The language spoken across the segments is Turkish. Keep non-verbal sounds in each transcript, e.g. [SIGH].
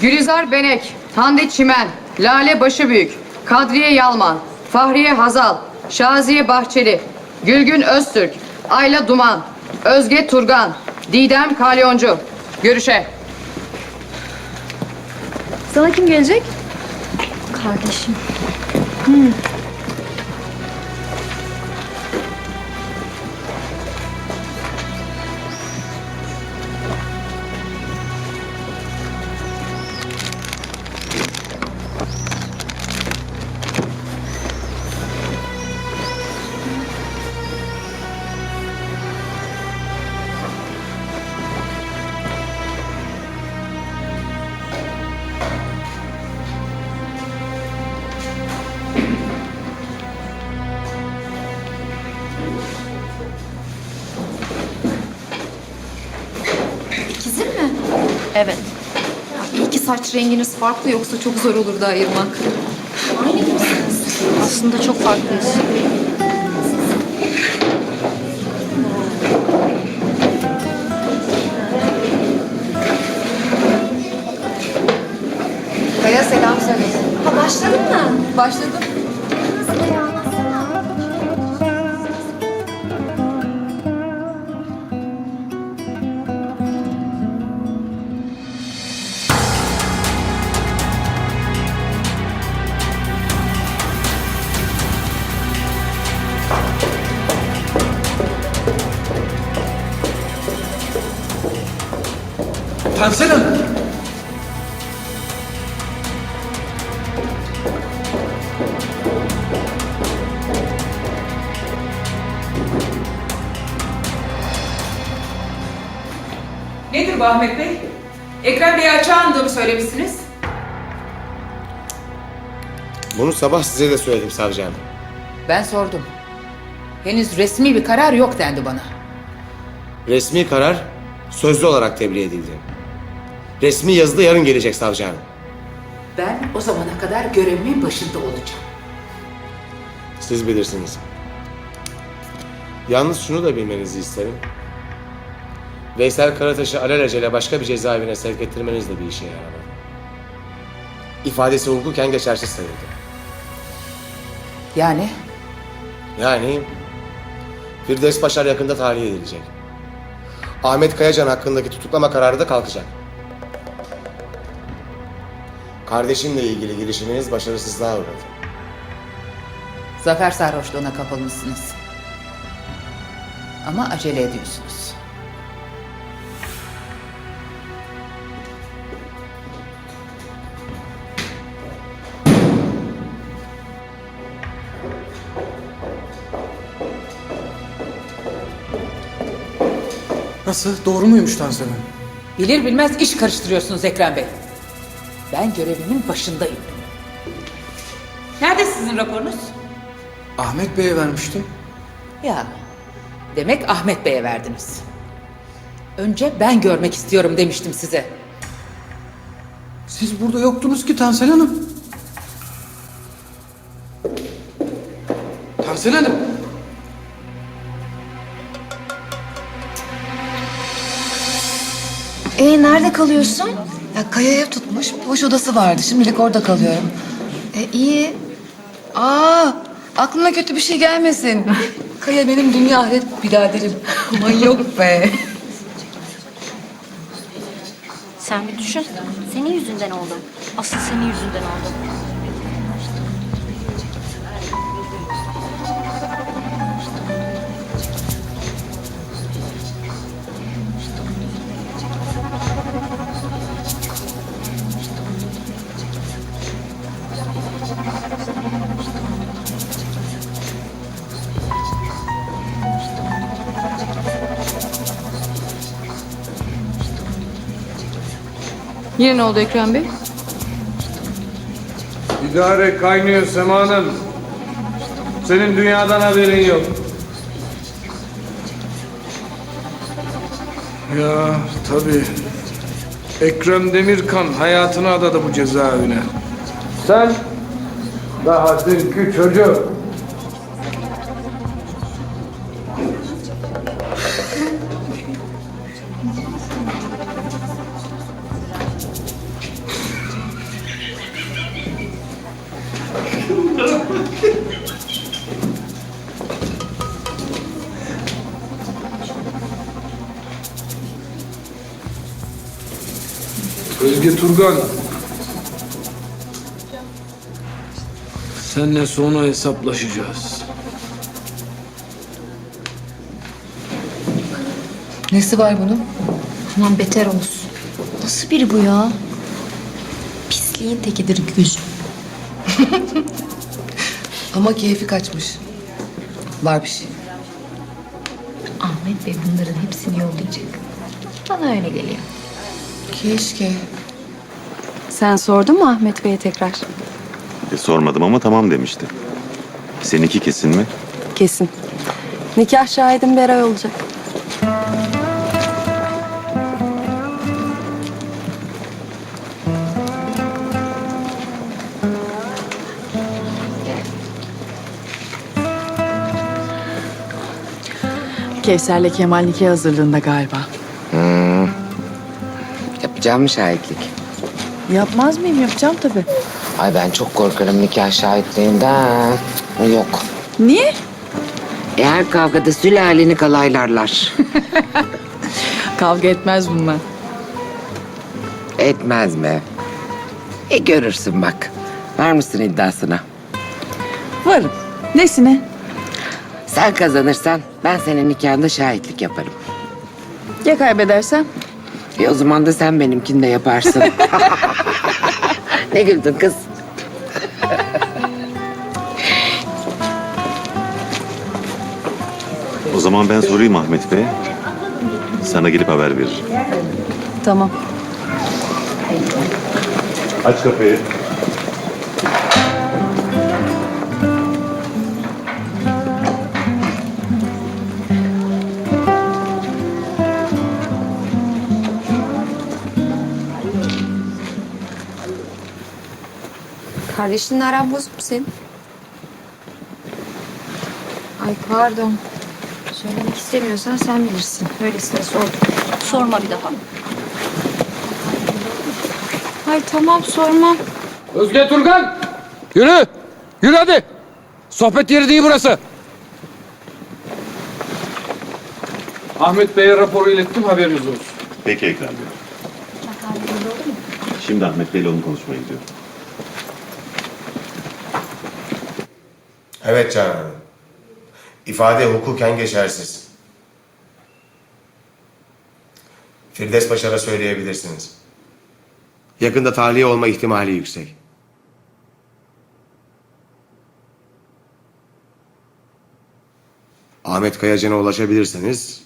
Gülizar Benek, Hande Çimen, Lale Başıbüyük, Kadriye Yalman, Fahriye Hazal, Şaziye Bahçeli, Gülgün Öztürk, Ayla Duman, Özge Turgan, Didem Kalyoncu. Görüşe. Sana kim gelecek? Kardeşim. İkizin saç renginiz farklı yoksa çok zor olurdu ayırmak. Aynı gibisiniz. Aslında çok farklıyız. Kaya selam söylesin. Ha başladın mı? Başladım. Tansel Hanım. Nedir bu Ahmet Bey? Ekrem Bey'i açığa andığımı söylemişsiniz. Bunu sabah size de söyledim savcı hanım. Ben sordum. Henüz resmi bir karar yok dendi bana. Resmi karar sözlü olarak tebliğ edildi. Resmi yazıda yarın gelecek savcı hanım. Ben o zamana kadar görevimin başında olacağım. Siz bilirsiniz. Yalnız şunu da bilmenizi isterim. Veysel Karataş'ı alelacele başka bir cezaevine sevk ettirmeniz de bir işe yaramadı. İfadesi hukuken geçersiz sayıldı. Yani Yani Firdevs Paşar yakında tahliye edilecek. Ahmet Kayacan hakkındaki tutuklama kararı da kalkacak. Kardeşimle ilgili girişiminiz başarısızlığa uğradı. zafer sarhoşluğuna kapılmışsınız. Ama acele ediyorsunuz. Nasıl? Doğru muymuş Tansel Hanım? Bilir bilmez iş karıştırıyorsunuz Ekrem Bey. Ben görevimin başındayım. Nerede sizin raporunuz? Ahmet Bey'e vermiştim. Ya, demek Ahmet Bey'e verdiniz. Önce ben görmek istiyorum demiştim size. Siz burada yoktunuz ki Tansel Hanım. Tansel Hanım. Ee nerede kalıyorsun? Ya Kaya ev tutmuş. Boş odası vardı. Şimdilik orada kalıyorum. E iyi. Aa aklıma kötü bir şey gelmesin. [LAUGHS] Kaya benim dünya ahiret biraderim. Aman yok be. Sen bir düşün. Senin yüzünden oldu. Asıl senin yüzünden oldu. Yine ne oldu Ekrem Bey? İdare kaynıyor Sema Hanım. Senin dünyadan haberin yok. Ya tabii. Ekrem Demirkan hayatını adadı bu cezaevine. Sen daha dünkü çocuk. Özge Turgan. Seninle sonra hesaplaşacağız. Nesi var bunun? Aman beter olsun. Nasıl biri bu ya? Pisliğin tekidir gözüm. [LAUGHS] Ama keyfi kaçmış. Var bir şey. Ahmet Bey bunların hepsini yollayacak. Bana öyle geliyor. Keşke. Sen sordun mu Ahmet Bey'e tekrar? E, sormadım ama tamam demişti. Seninki kesin mi? Kesin. Nikah şahidim Beray olacak. Kevser'le Kemal nikah hazırlığında galiba. Yapacağım mı şahitlik? Yapmaz mıyım? Yapacağım tabii. Ay ben çok korkarım nikah şahitliğinden. Yok. Niye? Eğer kavgada sülaleni kalaylarlar. [LAUGHS] Kavga etmez bunlar. Etmez mi? E görürsün bak. Var mısın iddiasına? Varım. Nesine? Sen kazanırsan ben senin nikahında şahitlik yaparım. Ya kaybedersen? E o zaman da sen benimkini de yaparsın. [LAUGHS] ne güldün kız? O zaman ben sorayım Ahmet Bey. Sana gelip haber veririm. Tamam. Aç kapıyı. Kardeşinle aran bozuk mu senin? Ay pardon. Söylemek istemiyorsan sen bilirsin. Öylesine sordum. Sorma bir daha. Ay tamam sormam. Özge Turgan! Yürü! Yürü hadi! Sohbet yeri değil burası. Ahmet Bey'e raporu ilettim haberiniz olsun. Peki Ekrem Bey. Şimdi Ahmet Bey'le onu konuşmaya gidiyorum. Evet Canan Hanım. İfade hukuken geçersiz. Firdevs Başar'a söyleyebilirsiniz. Yakında tahliye olma ihtimali yüksek. Ahmet Kayacan'a ulaşabilirseniz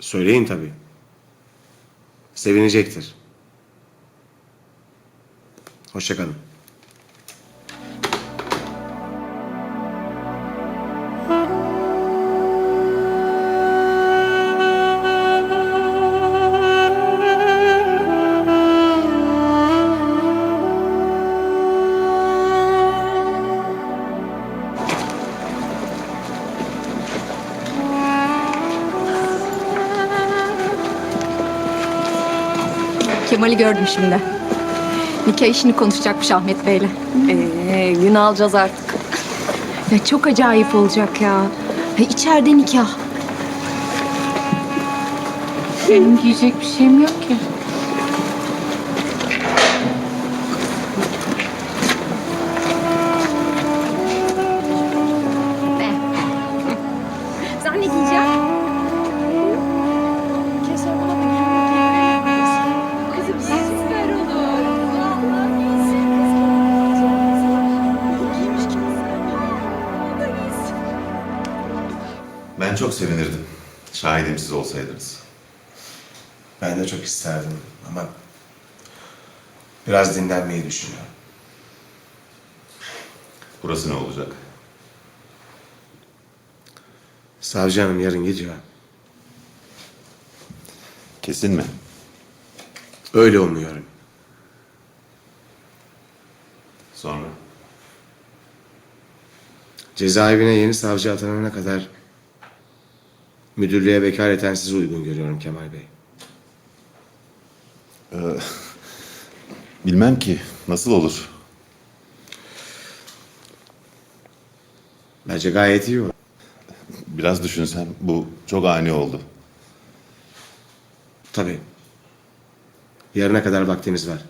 söyleyin tabii. Sevinecektir. Hoşçakalın. Kemal'i gördüm şimdi. Nikah işini konuşacakmış Ahmet Bey'le. Ee, gün alacağız artık. Ya çok acayip olacak ya. ya içeride nikah. Benim diyecek bir şeyim yok ki. Siz olsaydınız. Ben de çok isterdim ama biraz dinlenmeyi düşünüyorum. Burası ne olacak? Savcı hanım yarın gidiyor. Kesin mi? Öyle umuyorum. Sonra? Cezaevine yeni savcı atanana kadar müdürlüğe vekaleten sizi uygun görüyorum Kemal Bey. Bilmem ki. Nasıl olur? Bence gayet iyi olur. Biraz düşünsem bu çok ani oldu. Tabii. Yarına kadar vaktiniz var.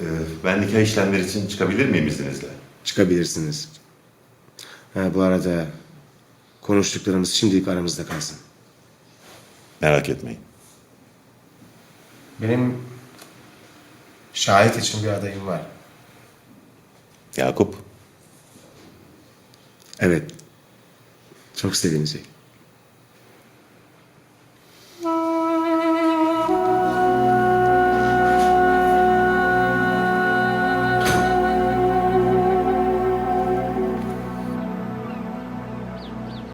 Ee, ben nikah işlemleri için çıkabilir miyim izninizle? Çıkabilirsiniz. Ha, bu arada konuştuklarımız şimdilik aramızda kalsın. Merak etmeyin. Benim şahit için bir adayım var. Yakup, Evet. Çok sevinecek.